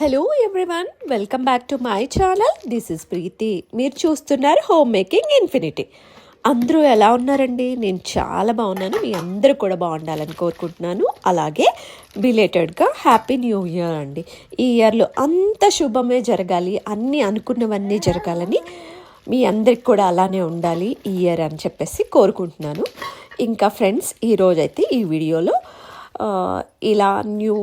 Hello everyone welcome back to my channel this is Preethi మీరు చూస్తున్నారు home making infinity అందరూ ఎలా ఉన్నారండి? నేను చాలా బాగున్నాను. మీ అందరూ కూడా బాగుండాలని కోరుకుంటున్నాను. అలాగే బిలేటెడ్గా హ్యాపీ న్యూ ఇయర్ అండి. ఈ ఇయర్లో అంత శుభమే జరగాలి. అన్నీ అనుకున్నవన్నీ జరగాలని మీ అందరికి కూడా అలానే ఉండాలి ఈ ఇయర్ అని చెప్పేసి కోరుకుంటున్నాను. ఇంకా ఫ్రెండ్స్ ఈరోజైతే ఈ వీడియోలో ఇలా న్యూ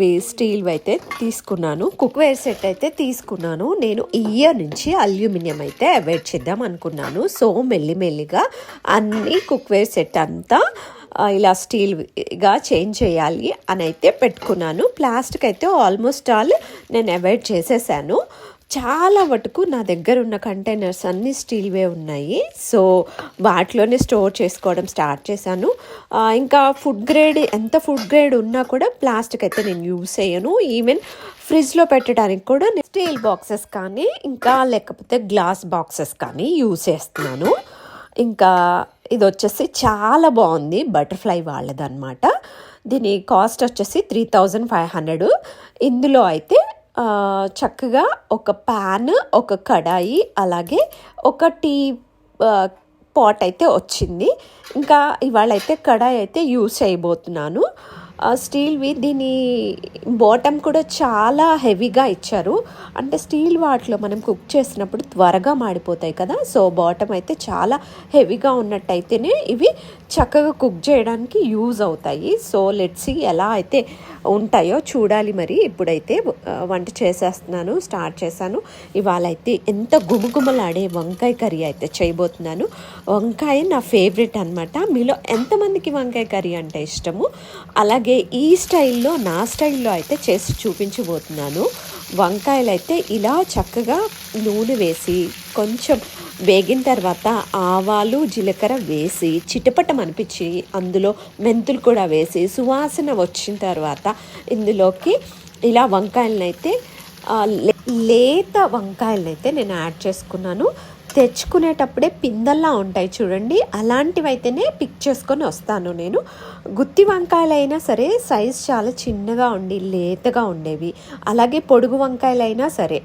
వే స్టీల్ అయితే తీసుకున్నాను. కుక్వేర్ సెట్ అయితే తీసుకున్నాను. నేను ఇయర్ నుంచి అల్యూమినియం అయితే అవాయిడ్ చేద్దాం అనుకున్నాను. సో మెల్లిమెల్లిగా అన్ని కుక్వేర్ సెట్ అంతా ఇలా స్టీల్గా చేంజ్ చేయాలి అని అయితే పెట్టుకున్నాను. ప్లాస్టిక్ అయితే ఆల్మోస్ట్ ఆల్ నేను అవాయిడ్ చేసేసాను. చాలా మటుకు నా దగ్గర ఉన్న కంటైనర్స్ అన్నీ స్టీల్వే ఉన్నాయి. సో వాటిలోనే స్టోర్ చేసుకోవడం స్టార్ట్ చేశాను. ఇంకా ఫుడ్ గ్రేడ్ ఎంత ఫుడ్ గ్రేడ్ ఉన్నా కూడా ప్లాస్టిక్ అయితే నేను యూస్ చేయను. ఈవెన్ ఫ్రిడ్జ్లో పెట్టడానికి కూడా నేను స్టీల్ బాక్సెస్ కానీ ఇంకా లేకపోతే గ్లాస్ బాక్సెస్ కానీ యూస్ చేస్తున్నాను. ఇంకా ఇది వచ్చేసి చాలా బాగుంది బటర్ఫ్లై వాళ్ళదన్నమాట. దీని కాస్ట్ వచ్చేసి త్రీ థౌజండ్ ఫైవ్ హండ్రెడ్ ఇందులో అయితే చక్కగా ఒక ప్యాన్ ఒక కడాయి అలాగే ఒక టీ పాట్ అయితే వచ్చింది. ఇంకా ఇవాళ అయితే కడాయి అయితే యూస్ చేయబోతున్నాను. స్టీల్వి దీని బాటమ్ కూడా చాలా హెవీగా ఇచ్చారు. అంటే స్టీల్ వాటిలో మనం కుక్ చేసినప్పుడు త్వరగా మాడిపోతాయి కదా. సో బాటమ్ అయితే చాలా హెవీగా ఉన్నట్టయితేనే ఇవి చక్కగా కుక్ చేయడానికి యూజ్ అవుతాయి. సో లెట్స్ ఎలా అయితే ఉంటాయో చూడాలి మరి. ఇప్పుడైతే వంట చేసేస్తున్నాను స్టార్ట్ చేశాను. ఇవాళ అయితే ఎంత గుమగుమలాడే వంకాయ కర్రీ అయితే చేయబోతున్నాను. వంకాయ నా ఫేవరెట్ అనమాట మీలో ఎంతమందికి వంకాయ కర్రీ అంటే ఇష్టము? అలాగే ఈ స్టైల్లో నా స్టైల్లో అయితే చేసి చూపించబోతున్నాను. వంకాయలు అయితే ఇలా చక్కగా నూనె వేసి కొంచెం వేగిన తర్వాత ఆవాలు జీలకర్ర వేసి చిటపటం అనిపించి అందులో మెంతులు కూడా వేసి సువాసన వచ్చిన తర్వాత ఇందులోకి ఇలా వంకాయలను అయితే లే- లేత వంకాయలను అయితే నేను యాడ్ చేసుకున్నాను. తెచ్చుకునేటప్పుడే పిందల్లా ఉంటాయి చూడండి. అలాంటివైతేనే పిక్ చేసుకొని వస్తాను నేను. గుత్తి వంకాయలైనా సరే సైజ్ చాలా చిన్నగా ఉండి లేతగా ఉండేవి. అలాగే పొడుగు వంకాయలైనా సరే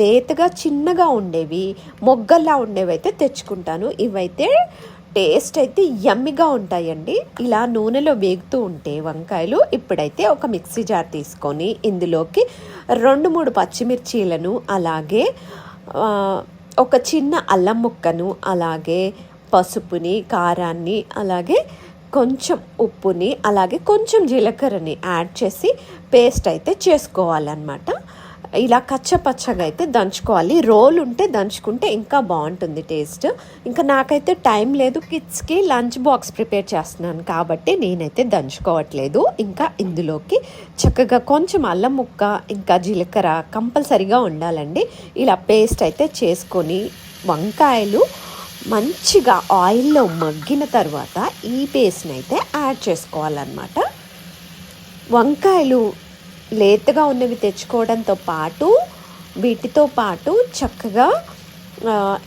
లేతగా చిన్నగా ఉండేవి. మొగ్గల్లా ఉండేవి అయితే తెచ్చుకుంటాను. ఇవైతే టేస్ట్ అయితే యమ్మిగా ఉంటాయండి. ఇలా నూనెలో వేగుతూ ఉంటే వంకాయలు ఇప్పుడైతే ఒక మిక్సీ జార్ తీసుకొని ఇందులోకి రెండు మూడు పచ్చిమిర్చీలను అలాగే ఒక చిన్న అల్లం ముక్కను అలాగే పసుపుని కారాన్ని అలాగే కొంచెం ఉప్పుని అలాగే కొంచెం జీలకర్రని యాడ్ చేసి పేస్ట్ అయితే చేసుకోవాలన్నమాట. ఇలా కచ్చపచ్చగా అయితే దంచుకోవాలి. రోల్ ఉంటే దంచుకుంటే ఇంకా బాగుంటుంది టేస్ట్. ఇంకా నాకైతే టైం లేదు కిడ్స్కి లంచ్ బాక్స్ ప్రిపేర్ చేస్తున్నాను కాబట్టి నేనైతే దంచుకోవట్లేదు. ఇంకా ఇందులోకి చక్కగా కొంచెం అల్లం ముక్క ఇంకా జీలకర్ర కంపల్సరీగా ఉండాలండి. ఇలా పేస్ట్ అయితే చేసుకొని వంకాయలు మంచిగా ఆయిల్లో మగ్గిన తర్వాత ఈ పేస్ట్ని అయితే యాడ్ చేసుకోవాలన్నమాట. వంకాయలు లేతగా ఉన్నవి తెచ్చుకోవడంతో పాటు వీటితో పాటు చక్కగా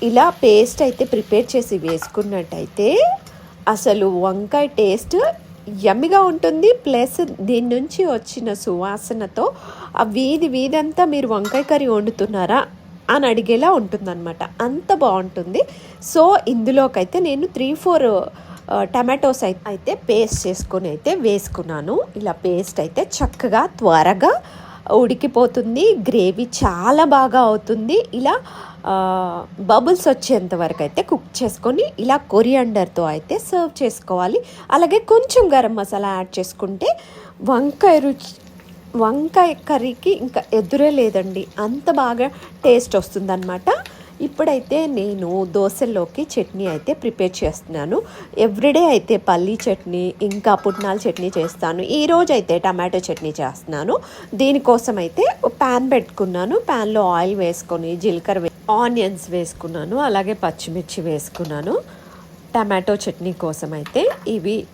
ఇలా పేస్ట్ అయితే ప్రిపేర్ చేసి వేసుకున్నట్టయితే అసలు వంకాయ టేస్ట్ యమ్మిగా ఉంటుంది. ప్లస్ దీని నుంచి వచ్చిన సువాసనతో ఆ వీధి వీధంతా మీరు వంకాయ కర్రీ వండుతున్నారా అని అడిగేలా ఉంటుందన్నమాట. అంత బాగుంటుంది. సో ఇందులోకైతే నేను త్రీ ఫోర్ టమాటోస్ అయితే పేస్ట్ చేసుకొని అయితే వేసుకున్నాను. ఇలా పేస్ట్ అయితే చక్కగా త్వరగా ఉడికిపోతుంది. గ్రేవీ చాలా బాగా అవుతుంది. ఇలా బబుల్స్ వచ్చేంత వరకు అయితే కుక్ చేసుకొని ఇలా కొరియండర్తో అయితే సర్వ్ చేసుకోవాలి. అలాగే కొంచెం గరం మసాలా యాడ్ చేసుకుంటే వంకాయ రుచి వంకాయ కర్రీకి ఇంకా ఎదురే లేదండి. అంత బాగా టేస్ట్ వస్తుందన్నమాట. ఇప్పుడైతే నేను దోశల్లోకి చట్నీ అయితే ప్రిపేర్ చేస్తున్నాను. ఎవ్రీడే అయితే పల్లీ చట్నీ ఇంకా పుట్నాల చట్నీ చేస్తాను. ఈరోజు అయితే టమాటో చట్నీ చేస్తున్నాను. దీనికోసం అయితే ప్యాన్ పెట్టుకున్నాను. ప్యాన్లో ఆయిల్ వేసుకొని జీలకర్ర వే- ఆనియన్స్ వేసుకున్నాను. అలాగే పచ్చిమిర్చి వేసుకున్నాను. టమాటో చట్నీ కోసం అయితే ఇవి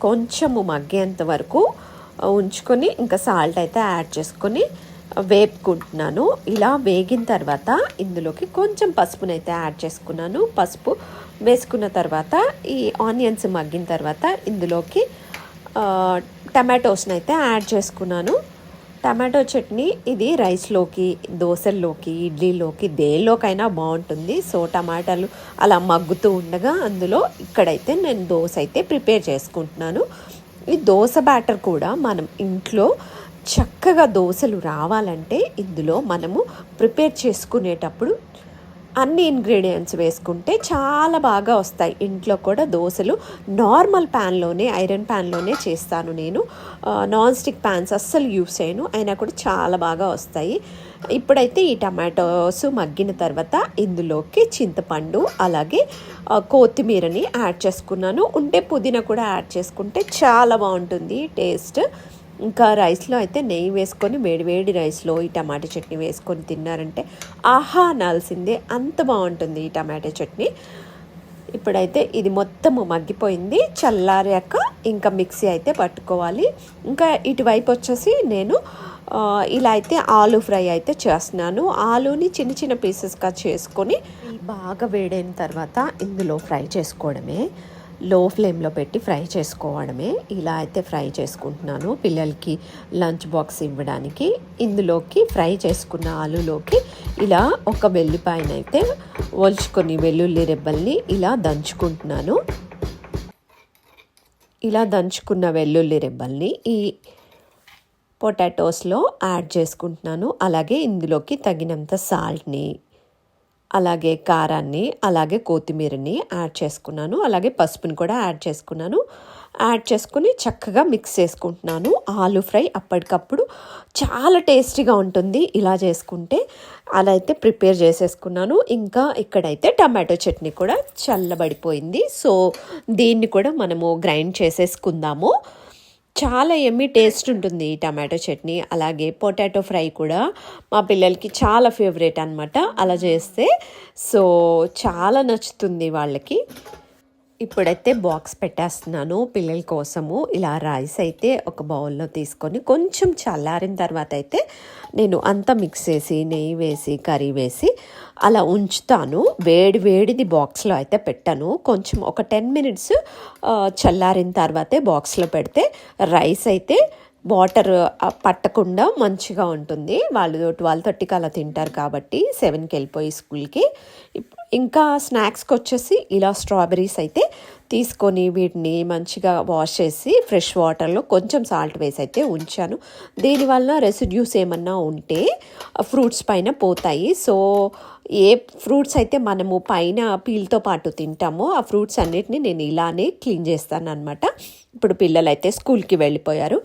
కొంచెము మగ్గేంత వరకు ఉంచుకొని ఇంకా సాల్ట్ అయితే యాడ్ చేసుకొని వేపుకుంటున్నాను. ఇలా వేగిన తర్వాత ఇందులోకి కొంచెం పసుపునైతే యాడ్ చేసుకున్నాను. పసుపు వేసుకున్న తర్వాత ఈ ఆనియన్స్ మగ్గిన తర్వాత ఇందులోకి టమాటోస్ని అయితే యాడ్ చేసుకున్నాను. టమాటో చట్నీ ఇది రైస్లోకి దోశల్లోకి ఇడ్లీలోకి దేనిలోకైనా బాగుంటుంది. సో టమాటాలు అలా మగ్గుతూ ఉండగా అందులో ఇక్కడైతే నేను దోశ అయితే ప్రిపేర్ చేసుకుంటున్నాను. ఈ దోశ బ్యాటర్ కూడా మనం ఇంట్లో చక్కగా దోశలు రావాలంటే ఇందులో మనము ప్రిపేర్ చేసుకునేటప్పుడు అన్ని ఇంగ్రీడియంట్స్ వేసుకుంటే చాలా బాగా వస్తాయి. ఇంట్లో కూడా దోశలు నార్మల్ ప్యాన్లోనే ఐరన్ ప్యాన్లోనే చేస్తాను నేను. నాన్ స్టిక్ ప్యాన్స్ అస్సలు యూస్ చేయను. అయినా కూడా చాలా బాగా వస్తాయి. ఇప్పుడైతే ఈ టమాటోస్ మగ్గిన తర్వాత ఇందులోకి చింతపండు అలాగే కొత్తిమీరని యాడ్ చేసుకున్నాను. ఉంటే పుదీనా కూడా యాడ్ చేసుకుంటే చాలా బాగుంటుంది టేస్ట్. ఇంకా రైస్లో అయితే నెయ్యి వేసుకొని వేడి వేడి రైస్లో ఈ టమాటా చట్నీ వేసుకొని తిన్నారంటే ఆహా అనాల్సిందే. అంత బాగుంటుంది ఈ టమాటా చట్నీ. ఇప్పుడైతే ఇది మొత్తము మగ్గిపోయింది. చల్లారాక ఇంకా మిక్సీ అయితే పట్టుకోవాలి. ఇంకా ఇటువైపు వచ్చేసి నేను ఇలా అయితే ఆలు ఫ్రై అయితే చేస్తున్నాను. ఆలుని చిన్న చిన్న పీసెస్గా చేసుకొని బాగా వేడైన తర్వాత ఇందులో ఫ్రై చేసుకోవడమే. లో ఫ్లేమ్లో పెట్టి ఫ్రై చేసుకోవడమే. ఇలా అయితే ఫ్రై చేసుకుంటున్నాను. పిల్లలకి లంచ్ బాక్స్ ఇవ్వడానికి. ఇందులోకి ఫ్రై చేసుకున్న ఆలులోకి ఇలా ఒక వెల్లిపాయనైతే ఒలుచుకొని వెల్లుల్లి రెబ్బల్ని ఇలా దంచుకుంటున్నాను. ఇలా దంచుకున్న వెల్లుల్లి రెబ్బల్ని ఈ పొటాటోస్లో యాడ్ చేసుకుంటున్నాను. అలాగే ఇందులోకి తగినంత సాల్ట్ని అలాగే కారాన్ని అలాగే కొత్తిమీరని యాడ్ చేసుకున్నాను. అలాగే పసుపుని కూడా యాడ్ చేసుకున్నాను. యాడ్ చేసుకుని చక్కగా మిక్స్ చేసుకుంటున్నాను. ఆలు ఫ్రై అప్పటికప్పుడు చాలా టేస్టీగా ఉంటుంది ఇలా చేసుకుంటే. అలా అయితే ప్రిపేర్ చేసేసుకున్నాను. ఇంకా ఇక్కడైతే టమాటో చట్నీ కూడా చల్లబడిపోయింది. సో దీన్ని కూడా మనము గ్రైండ్ చేసేసుకుందాము. చాలా ఎమ్మి టేస్ట్ ఉంటుంది ఈ టమాటో చట్నీ అలాగే పొటాటో ఫ్రై కూడా. మా పిల్లలకి చాలా ఫేవరెట్ అనమాట అలా చేస్తే. సో చాలా నచ్చుతుంది వాళ్ళకి. ఇప్పుడైతే బాక్స్ పెట్టేస్తున్నాను పిల్లల కోసము. ఇలా రైస్ అయితే ఒక బౌల్లో తీసుకొని కొంచెం చల్లారిన తర్వాత అయితే నేను అంతా మిక్స్ చేసి నెయ్యి వేసి కర్రీ వేసి అలా ఉంచుతాను. వేడి వేడిది బాక్స్లో అయితే పెట్టాను. కొంచెం ఒక టెన్ మినిట్స్ చల్లారిన తర్వాతే బాక్స్లో పెడితే రైస్ అయితే వాటర్ పట్టకుండా మంచిగా ఉంటుంది. వాళ్ళు ట్వెల్వ్ థర్టీకి అలా తింటారు కాబట్టి సెవెన్కి వెళ్ళిపోయి స్కూల్కి. ఇప్- ఇంకా స్నాక్స్కి వచ్చేసి ఇలా స్ట్రాబెరీస్ అయితే తీసుకొని వీటిని మంచిగా వాష్ చేసి ఫ్రెష్ వాటర్లో కొంచెం సాల్ట్ వేసి అయితే ఉంచాను. దీనివల్ల రెసిడ్యూస్ ఏమన్నా ఉంటే ఫ్రూట్స్ పైన పోతాయి. సో ఏ ఫ్రూట్స్ అయితే మనము పైన పీల్తో పాటు తింటామో ఆ ఫ్రూట్స్ అన్నిటిని నేను ఇలానే క్లీన్ చేస్తాను అనమాట ఇప్పుడు పిల్లలు అయితే స్కూల్కి వెళ్ళిపోయారు.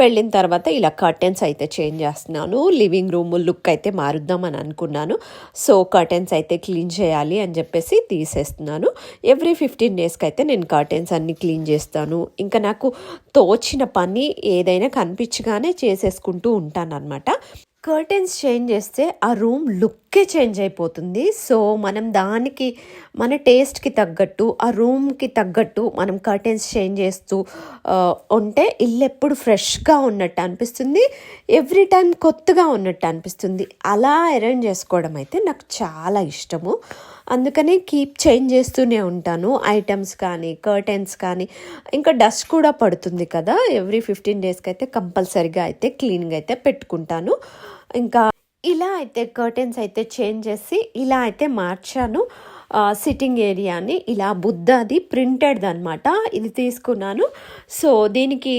వెళ్ళిన తర్వాత ఇలా కర్టెన్స్ అయితే చేంజ్ చేస్తున్నాను. లివింగ్ రూమ్ లుక్ అయితే మారుద్దామని అనుకున్నాను. సో కర్టెన్స్ అయితే క్లీన్ చేయాలి అని చెప్పేసి తీసేస్తున్నాను. ఎవ్రీ ఫిఫ్టీన్ డేస్కి అయితే నేను కర్టెన్స్ అన్ని క్లీన్ చేస్తాను. ఇంకా నాకు తోచిన పని ఏదైనా కనిపించగానే చేసేసుకుంటూ ఉంటాను అనమాట కర్టెన్స్ చేంజ్ చేస్తే ఆ రూమ్ లుక్కే చేంజ్ అయిపోతుంది. సో మనం దానికి మన టేస్ట్కి తగ్గట్టు ఆ రూమ్కి తగ్గట్టు మనం కర్టెన్స్ చేంజ్ చేస్తూ ఉంటే ఇల్లు ఎప్పుడు ఫ్రెష్గా ఉన్నట్టు అనిపిస్తుంది. ఎవ్రీ టైం కొత్తగా ఉన్నట్టు అనిపిస్తుంది. అలా అరేంజ్ చేసుకోవడం అయితే నాకు చాలా ఇష్టము. అందుకనే కీప్ చేంజ్ చేస్తూనే ఉంటాను. ఐటమ్స్ కానీ కర్టెన్స్ కానీ ఇంకా డస్ట్ కూడా పడుతుంది కదా. ఎవ్రీ ఫిఫ్టీన్ డేస్కి అయితే కంపల్సరిగా అయితే క్లీన్గా అయితే పెట్టుకుంటాను. ఇంకా ఇలా అయితే కర్టెన్స్ అయితే చేంజ్ చేసి ఇలా అయితే మార్చాను. సిట్టింగ్ ఏరియాని ఇలా బుద్ధది ప్రింటెడ్ అనమాట ఇది తీసుకున్నాను. సో దీనికి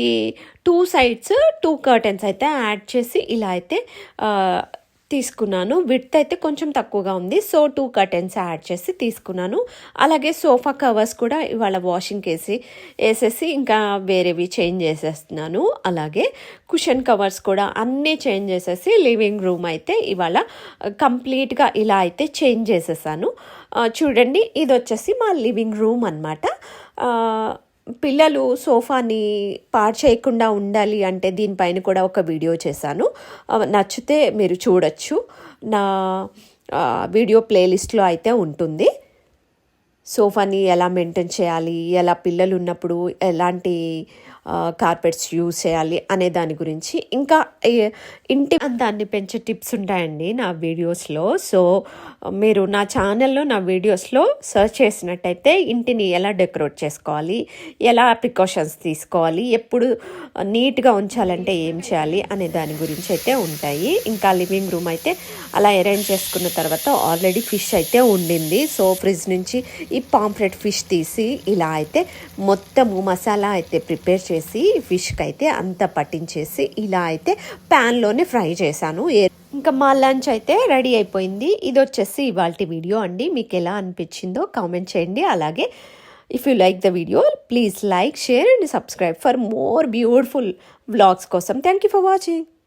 టూ సైడ్స్ టూ కర్టెన్స్ అయితే యాడ్ చేసి ఇలా అయితే తీసుకున్నాను. విడ్త్ అయితే కొంచెం తక్కువగా ఉంది. సో టూ కర్టెన్స్ యాడ్ చేసి తీసుకున్నాను. అలాగే సోఫా కవర్స్ కూడా ఇవాళ వాషింగ్ వేసి వేసేసి ఇంకా వేరేవి చేంజ్ చేసేస్తున్నాను. అలాగే కుషన్ కవర్స్ కూడా అన్నీ చేంజ్ చేసేసి లివింగ్ రూమ్ అయితే ఇవాళ uh, కంప్లీట్గా ఇలా అయితే చేంజ్ చేసేసాను. Uh, చూడండి ఇది వచ్చేసి మా లివింగ్ రూమ్ అనమాట పిల్లలు సోఫాని పాడు చేయకుండా ఉండాలి అంటే దీనిపైన కూడా ఒక వీడియో చేశాను. నచ్చితే మీరు చూడొచ్చు. నా వీడియో ప్లేలిస్ట్లో అయితే ఉంటుంది. సోఫాని ఎలా మెయింటైన్ చేయాలి ఎలా పిల్లలు ఉన్నప్పుడు ఎలాంటి కార్పెట్స్ యూజ్ చేయాలి అనే దాని గురించి. ఇంకా ఇంటి అందాన్ని పెంచే టిప్స్ ఉంటాయండి నా వీడియోస్లో సో మీరు నా ఛానల్లో నా వీడియోస్లో సెర్చ్ చేసినట్టయితే ఇంటిని ఎలా డెకరేట్ చేసుకోవాలి ఎలా ప్రికాషన్స్ తీసుకోవాలి ఎప్పుడు నీట్గా ఉంచాలంటే ఏం చేయాలి అనే దాని గురించి అయితే ఉంటాయి. ఇంకా లివింగ్ రూమ్ అయితే అలా అరేంజ్ చేసుకున్న తర్వాత ఆల్రెడీ ఫిష్ అయితే ఉండింది. సో ఫ్రిడ్జ్ నుంచి ఈ పాంప్లెట్ ఫిష్ తీసి ఇలా అయితే మొత్తము మసాలా అయితే ప్రిపేర్ చేసి ఫిష్కి అయితే అంతా పట్టించేసి ఇలా అయితే ప్యాన్లోనే ఫ్రై చేశాను. ఇంకా మా లంచ్ అయితే రెడీ అయిపోయింది. ఇది వచ్చేసి ఇవాళ వీడియో అండి. మీకు ఎలా అనిపించిందో కామెంట్ చేయండి. అలాగే if you like the video please like share and subscribe for more beautiful vlogs కోసం. Thank you for watching